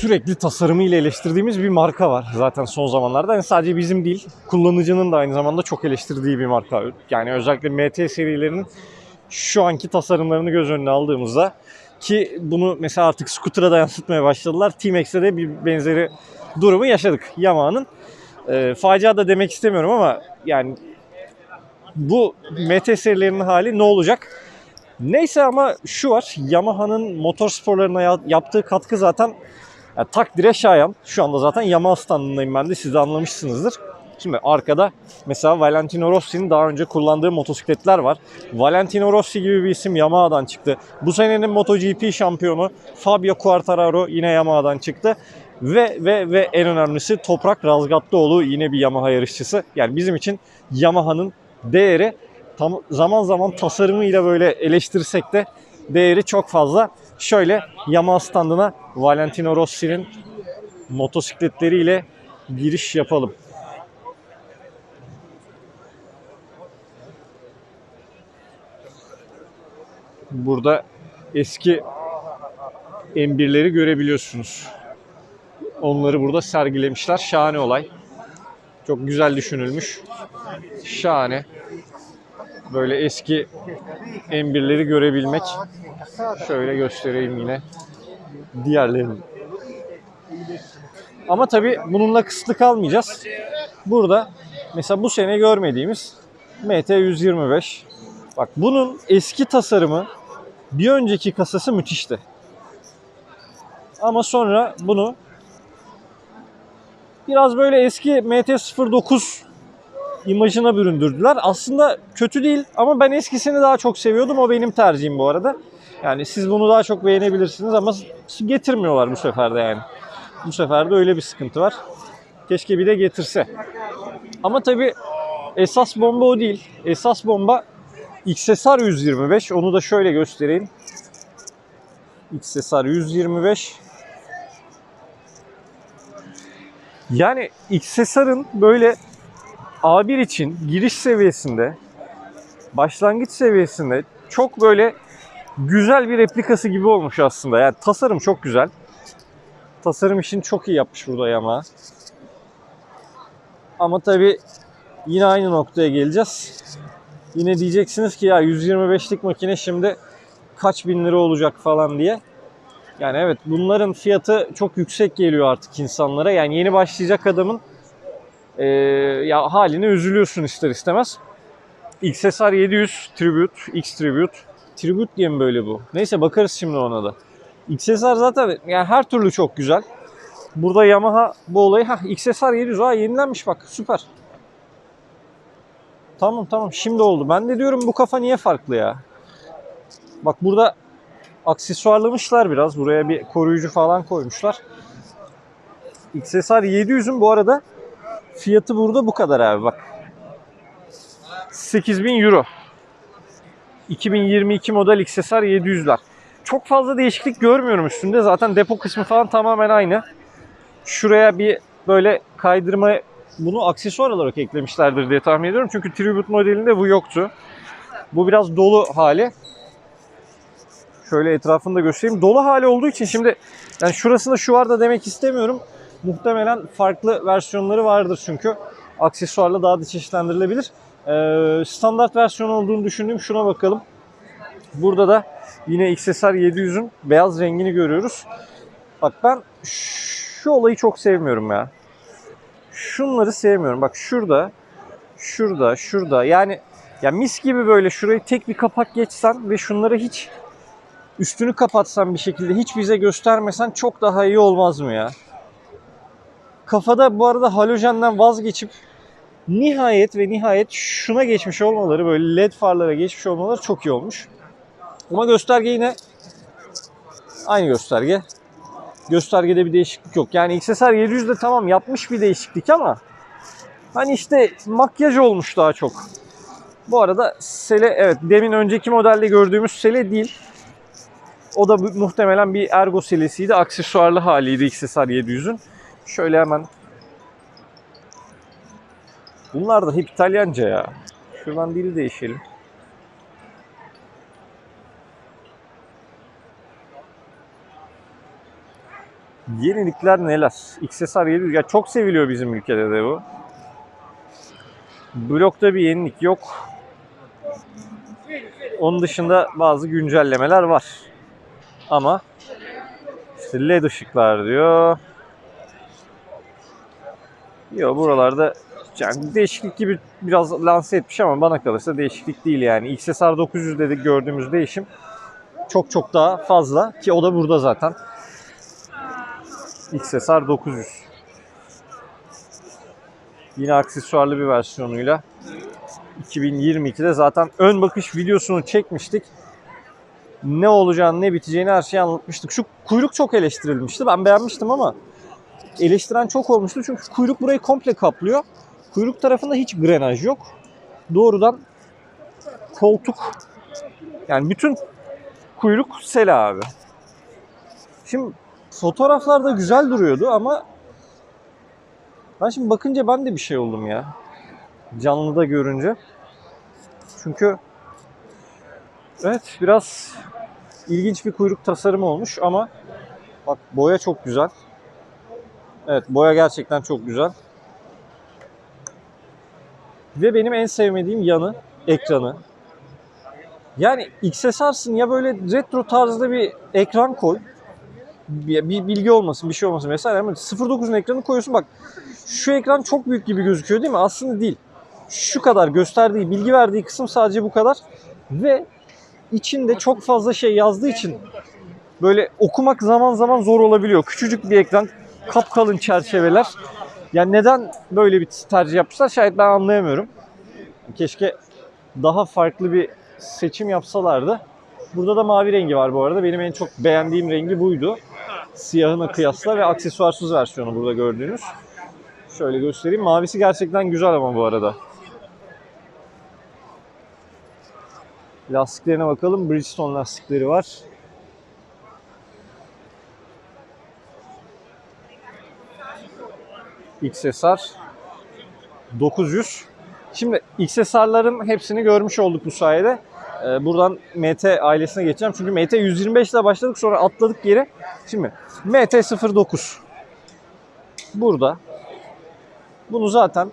sürekli tasarımıyla eleştirdiğimiz bir marka var zaten son zamanlarda. Yani sadece bizim değil, kullanıcının da aynı zamanda çok eleştirdiği bir marka. Yani özellikle MT serilerinin şu anki tasarımlarını göz önüne aldığımızda ki bunu mesela artık scooter'a da yansıtmaya başladılar. T-Max'te de bir benzeri durumu yaşadık Yamaha'nın. E, facia da demek istemiyorum ama yani bu MT serilerinin hali ne olacak? Neyse ama şu var. Yamaha'nın motorsporlarına ya- yaptığı katkı zaten ya, takdire şayan. Şu anda zaten Yamaha standındayım ben de siz de anlamışsınızdır. Şimdi arkada mesela Valentino Rossi'nin daha önce kullandığı motosikletler var. Valentino Rossi gibi bir isim Yamaha'dan çıktı. Bu senenin MotoGP şampiyonu Fabio Quartararo yine Yamaha'dan çıktı. Ve ve ve en önemlisi Toprak Razgatlıoğlu yine bir Yamaha yarışçısı. Yani bizim için Yamaha'nın değeri tam zaman zaman tasarımıyla böyle eleştirsek de değeri çok fazla. Şöyle Yamaha standına Valentino Rossi'nin motosikletleriyle giriş yapalım. Burada eski M1'leri görebiliyorsunuz. Onları burada sergilemişler. Şahane olay. Çok güzel düşünülmüş. Şahane. Böyle eski M1'leri görebilmek. Şöyle göstereyim yine. Diğerlerini. Ama tabii bununla kısıtlı kalmayacağız. Burada mesela bu sene görmediğimiz MT125. Bak bunun eski tasarımı bir önceki kasası müthişti. Ama sonra bunu biraz böyle eski MT-09 imajına büründürdüler. Aslında kötü değil ama ben eskisini daha çok seviyordum. O benim tercihim bu arada. Yani siz bunu daha çok beğenebilirsiniz ama getirmiyorlar bu sefer de yani. Bu sefer de öyle bir sıkıntı var. Keşke bir de getirse. Ama tabii esas bomba o değil. Esas bomba XSR 125. Onu da şöyle göstereyim. XSR 125. Yani XSR'ın böyle A1 için giriş seviyesinde, başlangıç seviyesinde çok böyle güzel bir replikası gibi olmuş aslında. Yani tasarım çok güzel. Tasarım işini çok iyi yapmış burada Yamaha. Ama tabi yine aynı noktaya geleceğiz. Yine diyeceksiniz ki ya 125'lik makine şimdi kaç bin lira olacak falan diye. Yani evet bunların fiyatı çok yüksek geliyor artık insanlara. Yani yeni başlayacak adamın ee, ya haline üzülüyorsun ister istemez. XSR 700 Tribute, X Tribute. Tribute diye mi böyle bu? Neyse bakarız şimdi ona da. XSR zaten yani her türlü çok güzel. Burada Yamaha bu olayı ha XSR 700 ha yenilenmiş bak süper. Tamam tamam şimdi oldu. Ben de diyorum bu kafa niye farklı ya? Bak burada aksesuarlamışlar biraz. Buraya bir koruyucu falan koymuşlar. XSR 700'ün bu arada fiyatı burada bu kadar abi bak. 8000 euro. 2022 model XSR 700'ler. Çok fazla değişiklik görmüyorum üstünde. Zaten depo kısmı falan tamamen aynı. Şuraya bir böyle kaydırma bunu aksesuar olarak eklemişlerdir diye tahmin ediyorum. Çünkü Tribute modelinde bu yoktu. Bu biraz dolu hali. Şöyle etrafını da göstereyim. Dolu hali olduğu için şimdi yani şurasında şu var da demek istemiyorum. Muhtemelen farklı versiyonları vardır çünkü. Aksesuarla daha da çeşitlendirilebilir. Ee, standart versiyon olduğunu düşündüğüm şuna bakalım. Burada da yine XSR 700'ün beyaz rengini görüyoruz. Bak ben şu olayı çok sevmiyorum ya. Şunları sevmiyorum. Bak şurada, şurada, şurada. Yani ya mis gibi böyle şurayı tek bir kapak geçsen ve şunları hiç üstünü kapatsan bir şekilde hiç bize göstermesen çok daha iyi olmaz mı ya? Kafada bu arada halojenden vazgeçip nihayet ve nihayet şuna geçmiş olmaları böyle led farlara geçmiş olmaları çok iyi olmuş. Ama gösterge yine aynı gösterge. Göstergede bir değişiklik yok. Yani XSR 700 de tamam yapmış bir değişiklik ama hani işte makyaj olmuş daha çok. Bu arada sele evet demin önceki modelde gördüğümüz sele değil. O da muhtemelen bir ergo selesiydi. Aksesuarlı haliydi XSR 700'ün. Şöyle hemen Bunlar da hep İtalyanca ya. Şuradan dili değişelim. Yenilikler neler? XSR 700 ya çok seviliyor bizim ülkede de bu. Blokta bir yenilik yok. Onun dışında bazı güncellemeler var. Ama işte led ışıklar diyor. Yok buralarda yani değişiklik gibi biraz lanse etmiş ama bana kalırsa değişiklik değil yani. XSR 900 dedik gördüğümüz değişim çok çok daha fazla ki o da burada zaten. XSR 900. Yine aksesuarlı bir versiyonuyla 2022'de zaten ön bakış videosunu çekmiştik. Ne olacağını, ne biteceğini her şeyi anlatmıştık. Şu kuyruk çok eleştirilmişti. Ben beğenmiştim ama eleştiren çok olmuştu. Çünkü kuyruk burayı komple kaplıyor. Kuyruk tarafında hiç grenaj yok. Doğrudan koltuk yani bütün kuyruk sel abi. Şimdi fotoğraflarda güzel duruyordu ama ben şimdi bakınca ben de bir şey oldum ya. Canlıda görünce. Çünkü evet biraz ilginç bir kuyruk tasarımı olmuş ama bak boya çok güzel. Evet boya gerçekten çok güzel. Ve benim en sevmediğim yanı ekranı. Yani XSR'sın ya böyle retro tarzda bir ekran koy. Bir, bilgi olmasın, bir şey olmasın vesaire ama 09'un ekranı koyuyorsun bak. Şu ekran çok büyük gibi gözüküyor değil mi? Aslında değil. Şu kadar gösterdiği, bilgi verdiği kısım sadece bu kadar. Ve içinde çok fazla şey yazdığı için böyle okumak zaman zaman zor olabiliyor. Küçücük bir ekran, kapkalın çerçeveler. Yani neden böyle bir tercih yapmışlar şayet ben anlayamıyorum. Keşke daha farklı bir seçim yapsalardı. Burada da mavi rengi var bu arada. Benim en çok beğendiğim rengi buydu. Siyahına kıyasla ve aksesuarsız versiyonu burada gördüğünüz. Şöyle göstereyim. Mavisi gerçekten güzel ama bu arada. Lastiklerine bakalım. Bridgestone lastikleri var. XSR 900. Şimdi XSR'ların hepsini görmüş olduk bu sayede. Ee, buradan MT ailesine geçeceğim. Çünkü MT 125 ile başladık sonra atladık geri. Şimdi MT 09. Burada. Bunu zaten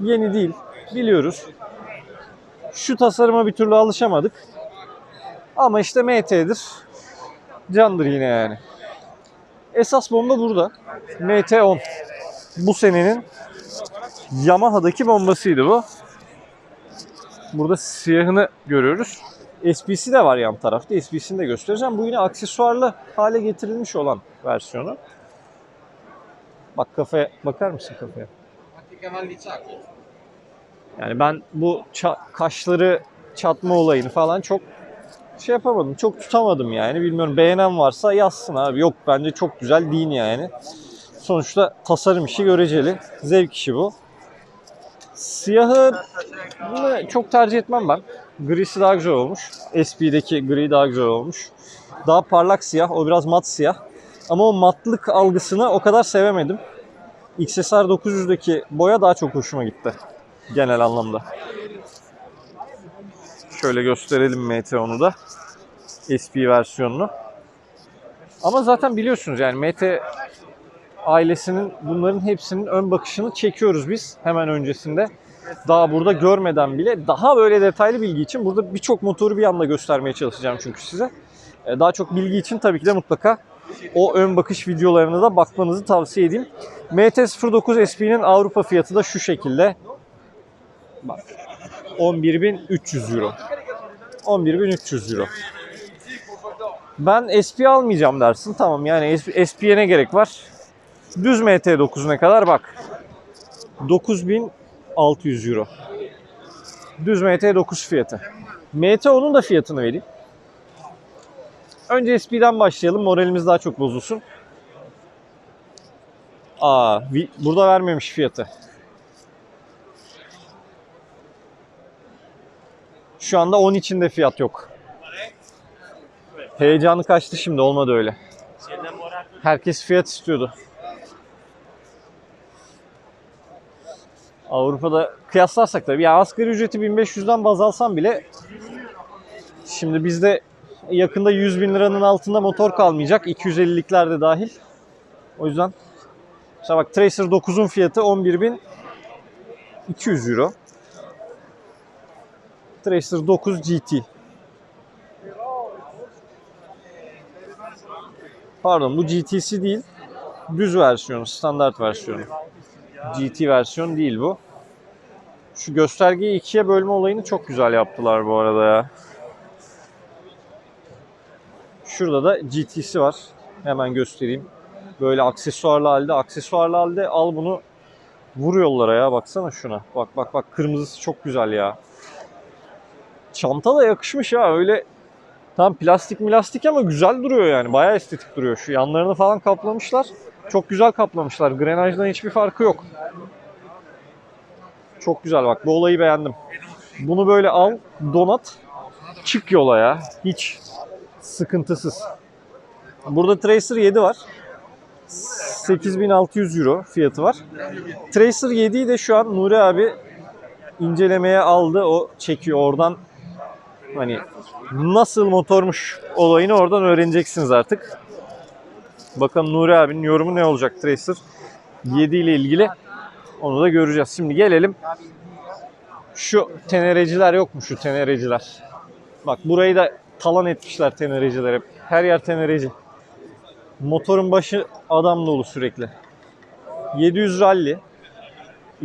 yeni değil. Biliyoruz. Şu tasarıma bir türlü alışamadık. Ama işte MT'dir. Candır yine yani. Esas bomba burada. MT-10. Bu senenin Yamaha'daki bombasıydı bu. Burada siyahını görüyoruz. SPC de var yan tarafta. SPC'ni de göstereceğim. Bu yine aksesuarlı hale getirilmiş olan versiyonu. Bak kafaya bakar mısın kafaya? Yani ben bu ça- kaşları çatma olayını falan çok şey yapamadım. Çok tutamadım yani. Bilmiyorum beğenen varsa yazsın abi. Yok bence çok güzel değil yani. Sonuçta tasarım işi göreceli. Zevk işi bu. Siyahı çok tercih etmem ben. Grisi daha güzel olmuş. SP'deki gri daha güzel olmuş. Daha parlak siyah. O biraz mat siyah. Ama o matlık algısını o kadar sevemedim. XSR 900'deki boya daha çok hoşuma gitti. Genel anlamda. Şöyle gösterelim MT10'u da. SP versiyonunu. Ama zaten biliyorsunuz yani MT ailesinin bunların hepsinin ön bakışını çekiyoruz biz hemen öncesinde. Daha burada görmeden bile daha böyle detaylı bilgi için burada birçok motoru bir anda göstermeye çalışacağım çünkü size. Ee, Daha çok bilgi için tabii ki de mutlaka o ön bakış videolarına da bakmanızı tavsiye edeyim. MT-09 SP'nin Avrupa fiyatı da şu şekilde. Bak 11.300 euro. 11.300 euro. Ben SP almayacağım dersin. Tamam yani SP'ye ne gerek var? Düz MT9 ne kadar bak. 9600 euro. Düz MT9 fiyatı. MT10'un da fiyatını vereyim. Önce SP'den başlayalım. Moralimiz daha çok bozulsun. Aa, burada vermemiş fiyatı. Şu anda 10 içinde fiyat yok. Heyecanı kaçtı şimdi olmadı öyle. Herkes fiyat istiyordu. Avrupa'da kıyaslarsak tabii yani asgari ücreti 1500'den baz alsam bile şimdi bizde yakında 100 bin liranın altında motor kalmayacak 250'likler de dahil. O yüzden mesela bak Tracer 9'un fiyatı 11.200 euro. Tracer 9 GT. Pardon bu GT'si değil. Düz versiyonu, standart versiyonu. GT versiyon değil bu. Şu göstergeyi ikiye bölme olayını çok güzel yaptılar bu arada ya. Şurada da GT'si var. Hemen göstereyim. Böyle aksesuarlı halde. Aksesuarlı halde al bunu vur yollara ya. Baksana şuna. Bak bak bak kırmızısı çok güzel ya. Çanta da yakışmış ha. Öyle tam plastik milastik ama güzel duruyor yani. Bayağı estetik duruyor. Şu yanlarını falan kaplamışlar. Çok güzel kaplamışlar. Grenajdan hiçbir farkı yok. Çok güzel bak. Bu olayı beğendim. Bunu böyle al, donat, çık yola ya. Hiç sıkıntısız. Burada Tracer 7 var. 8600 euro fiyatı var. Tracer 7'yi de şu an Nuri abi incelemeye aldı. O çekiyor oradan. Hani nasıl motormuş olayını oradan öğreneceksiniz artık. Bakalım Nuri abinin yorumu ne olacak Tracer 7 ile ilgili. Onu da göreceğiz. Şimdi gelelim. Şu tenereciler yok mu şu tenereciler? Bak burayı da talan etmişler tenereciler. Her yer tenereci. Motorun başı adam dolu sürekli. 700 rally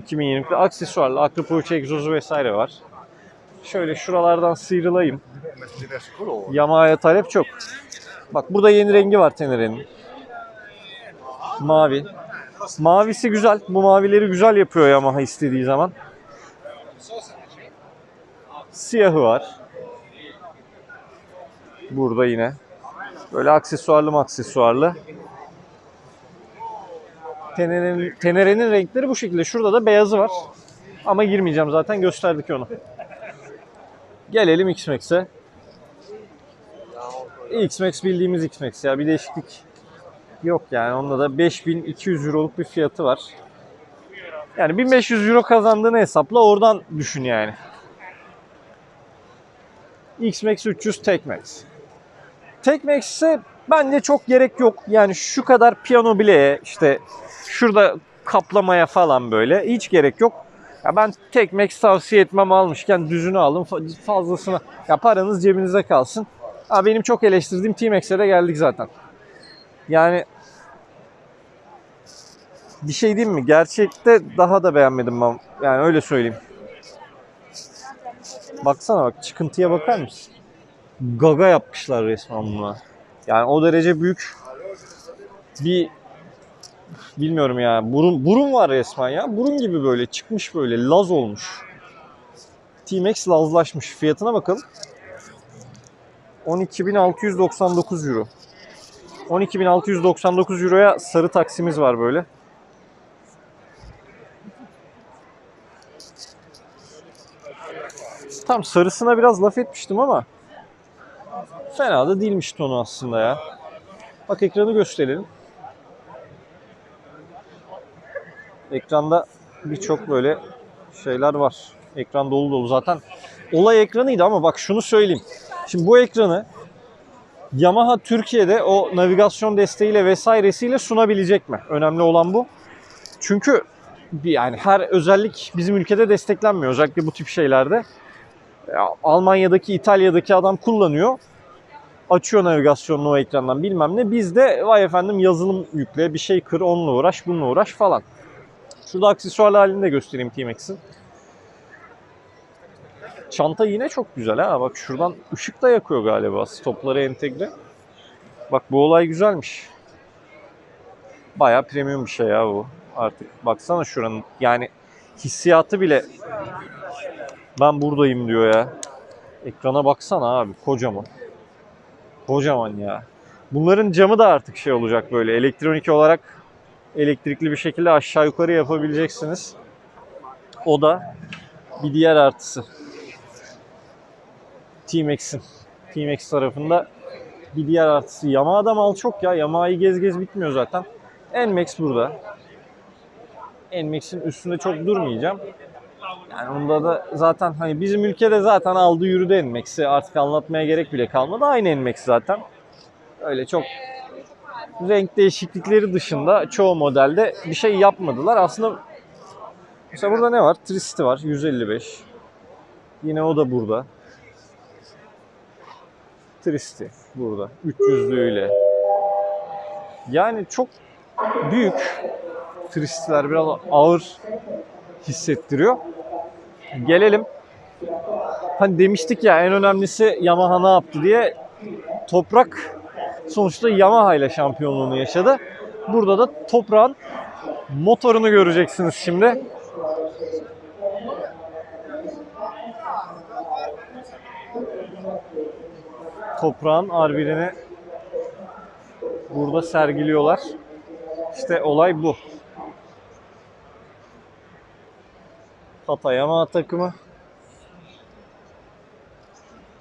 2020'de aksesuarlı Acropolis egzozu vesaire var. Şöyle şuralardan sıyrılayım. Yamaha'ya talep çok. Bak burada yeni rengi var Tenere'nin. Mavi. Mavisi güzel. Bu mavileri güzel yapıyor Yamaha istediği zaman. Siyahı var. Burada yine. Böyle aksesuarlı aksesuarlı. Tenere'nin, Tenere'nin renkleri bu şekilde. Şurada da beyazı var. Ama girmeyeceğim zaten gösterdik onu. Gelelim X-Max'e. X-Max bildiğimiz X-Max ya bir değişiklik yok yani. Onda da 5200 euroluk bir fiyatı var. Yani 1500 euro kazandığını hesapla oradan düşün yani. X-Max 300 Tek-Max. Tek-Max'e bence çok gerek yok. Yani şu kadar piyano bileğe işte şurada kaplamaya falan böyle hiç gerek yok. Ya ben Tek-Max tavsiye etmem almışken düzünü alın fa- fazlasını. Ya paranız cebinize kalsın. Ha benim çok eleştirdiğim T-Max'e de geldik zaten. Yani bir şey diyeyim mi? Gerçekte daha da beğenmedim ben. Yani öyle söyleyeyim. Baksana bak çıkıntıya bakar mısın? Gaga yapmışlar resmen buna. Yani o derece büyük bir bilmiyorum ya. Burun burun var resmen ya. Burun gibi böyle çıkmış böyle laz olmuş. T-Max lazlaşmış. Fiyatına bakalım. 12.699 euro. 12.699 euroya sarı taksimiz var böyle. Tam sarısına biraz laf etmiştim ama fena da değilmiş tonu aslında ya. Bak ekranı gösterelim. Ekranda birçok böyle şeyler var. Ekran dolu dolu zaten. Olay ekranıydı ama bak şunu söyleyeyim. Şimdi bu ekranı Yamaha Türkiye'de o navigasyon desteğiyle vesairesiyle sunabilecek mi? Önemli olan bu. Çünkü yani her özellik bizim ülkede desteklenmiyor. Özellikle bu tip şeylerde. Ya, Almanya'daki, İtalya'daki adam kullanıyor. Açıyor navigasyonunu o ekrandan bilmem ne. Bizde vay efendim yazılım yükle, bir şey kır, onunla uğraş, bununla uğraş falan. Şurada aksesuarlı halini de göstereyim T-Max'in. Çanta yine çok güzel ha. Bak şuradan ışık da yakıyor galiba. Stopları entegre. Bak bu olay güzelmiş. Bayağı premium bir şey ya bu. Artık baksana şuranın yani hissiyatı bile ben buradayım diyor ya. Ekrana baksana abi kocaman. Kocaman ya. Bunların camı da artık şey olacak böyle elektronik olarak elektrikli bir şekilde aşağı yukarı yapabileceksiniz. O da bir diğer artısı. T-Max'in. T-Max tarafında bir diğer artısı. Yamaha'da mal çok ya. Yamaha'yı gez gez bitmiyor zaten. NMAX burada. NMAX'in üstünde çok durmayacağım. Yani onda da zaten hani bizim ülkede zaten aldı yürüdü NMAX'i. Artık anlatmaya gerek bile kalmadı. Aynı NMAX zaten. Öyle çok renk değişiklikleri dışında çoğu modelde bir şey yapmadılar. Aslında mesela burada ne var? Tristi var 155. Yine o da burada. Tristi burada 300'lüğüyle. Yani çok büyük Tristiler biraz ağır hissettiriyor. Gelelim. Hani demiştik ya en önemlisi Yamaha ne yaptı diye. Toprak sonuçta Yamaha ile şampiyonluğunu yaşadı. Burada da Toprak'ın motorunu göreceksiniz şimdi. Toprağın R1'ini burada sergiliyorlar. İşte olay bu. Tata Yamaha takımı.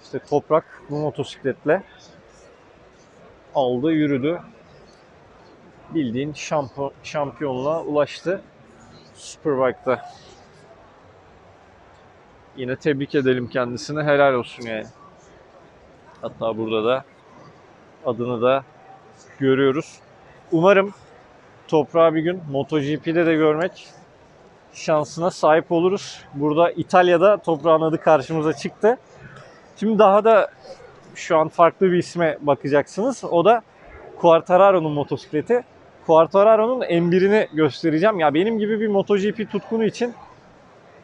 İşte Toprak bu motosikletle aldı, yürüdü. Bildiğin şampo, şampiyonluğa ulaştı. Superbike'da. Yine tebrik edelim kendisini. Helal olsun yani. Hatta burada da adını da görüyoruz. Umarım toprağı bir gün MotoGP'de de görmek şansına sahip oluruz. Burada İtalya'da toprağın adı karşımıza çıktı. Şimdi daha da şu an farklı bir isme bakacaksınız. O da Quartararo'nun motosikleti. Quartararo'nun M1'ini göstereceğim. Ya benim gibi bir MotoGP tutkunu için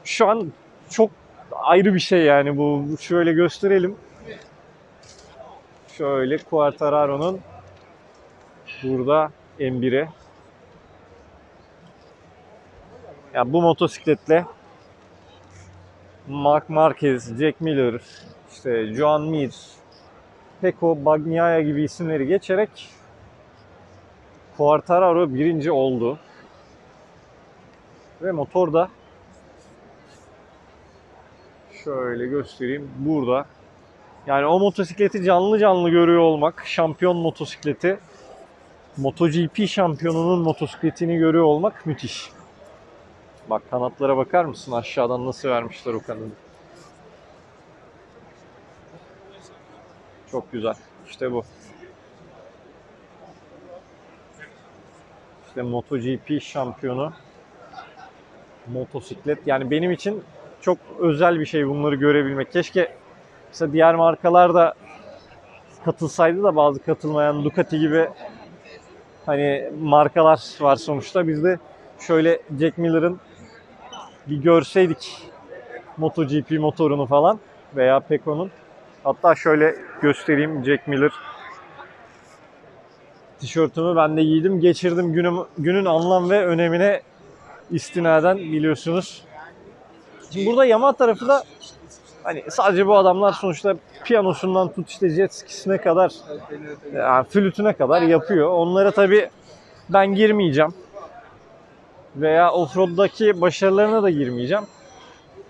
şu an çok ayrı bir şey yani bu. Şöyle gösterelim. Şöyle Quartararo'nun burada M1'i. Ya bu motosikletle Mark Marquez, Jack Miller, işte Joan Mir, Pecco Bagnaia gibi isimleri geçerek Quartararo birinci oldu. Ve motor da şöyle göstereyim burada. Yani o motosikleti canlı canlı görüyor olmak, şampiyon motosikleti, MotoGP şampiyonunun motosikletini görüyor olmak müthiş. Bak kanatlara bakar mısın aşağıdan nasıl vermişler o kanadı. Çok güzel. İşte bu. İşte MotoGP şampiyonu motosiklet. Yani benim için çok özel bir şey bunları görebilmek. Keşke mesela diğer markalar da katılsaydı da bazı katılmayan Ducati gibi hani markalar var sonuçta. Biz de şöyle Jack Miller'ın bir görseydik MotoGP motorunu falan veya Pecco'nun. Hatta şöyle göstereyim Jack Miller tişörtümü ben de giydim. Geçirdim günüm, günün anlam ve önemine istinaden biliyorsunuz. Şimdi burada Yamaha tarafı da hani sadece bu adamlar sonuçta piyanosundan tut işte jet skisine kadar yani flütüne kadar yapıyor. Onlara tabi ben girmeyeceğim. Veya offroad'daki başarılarına da girmeyeceğim.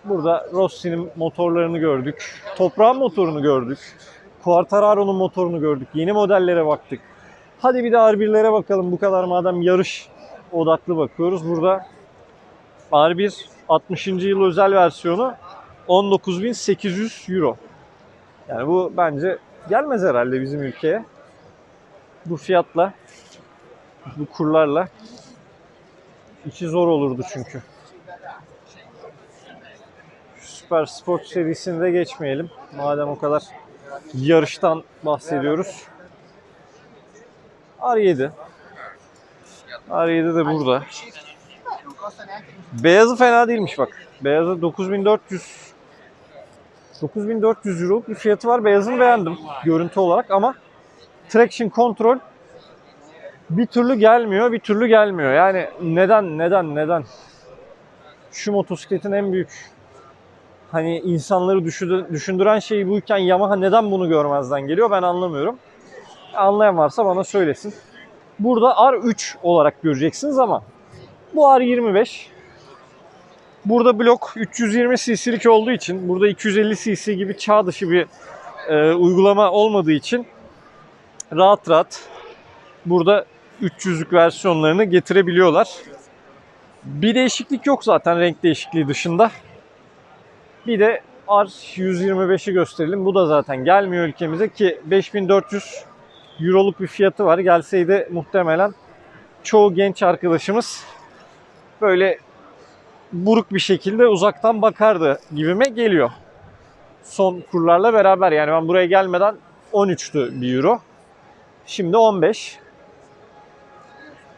Burada Rossi'nin motorlarını gördük. Toprağın motorunu gördük. Quartararo'nun motorunu gördük. Yeni modellere baktık. Hadi bir de R1'lere bakalım bu kadar madem yarış odaklı bakıyoruz. Burada R1 60. yıl özel versiyonu 19.800 euro. Yani bu bence gelmez herhalde bizim ülkeye. Bu fiyatla, bu kurlarla içi zor olurdu çünkü. Süper Sport serisini de geçmeyelim. Madem o kadar yarıştan bahsediyoruz. R7. R7 de burada. Beyazı fena değilmiş bak. Beyazı 9400 9400 euroluk bir fiyatı var. Beyazını beğendim görüntü olarak ama traction control bir türlü gelmiyor, bir türlü gelmiyor. Yani neden, neden, neden? Şu motosikletin en büyük hani insanları düşündüren şey buyken Yamaha neden bunu görmezden geliyor ben anlamıyorum. Anlayan varsa bana söylesin. Burada R3 olarak göreceksiniz ama bu R25. Burada blok 320 cc'lik olduğu için burada 250 cc gibi çağ dışı bir e, uygulama olmadığı için rahat rahat burada 300'lük versiyonlarını getirebiliyorlar. Bir değişiklik yok zaten renk değişikliği dışında. Bir de R125'i gösterelim. Bu da zaten gelmiyor ülkemize ki 5400 euroluk bir fiyatı var. Gelseydi muhtemelen çoğu genç arkadaşımız böyle buruk bir şekilde uzaktan bakardı gibime geliyor. Son kurlarla beraber yani ben buraya gelmeden 13'tü bir euro. Şimdi 15.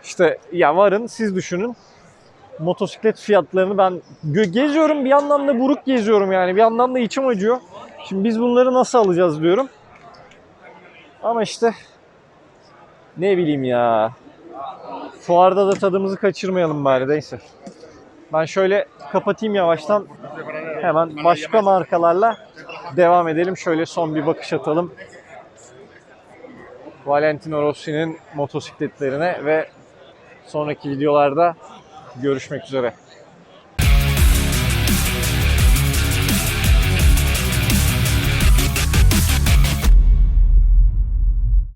İşte ya varın siz düşünün. Motosiklet fiyatlarını ben geziyorum bir yandan da buruk geziyorum yani bir yandan da içim acıyor. Şimdi biz bunları nasıl alacağız diyorum. Ama işte ne bileyim ya. Fuarda da tadımızı kaçırmayalım bari neyse. Ben şöyle kapatayım yavaştan. Hemen başka markalarla devam edelim. Şöyle son bir bakış atalım. Valentino Rossi'nin motosikletlerine ve sonraki videolarda görüşmek üzere.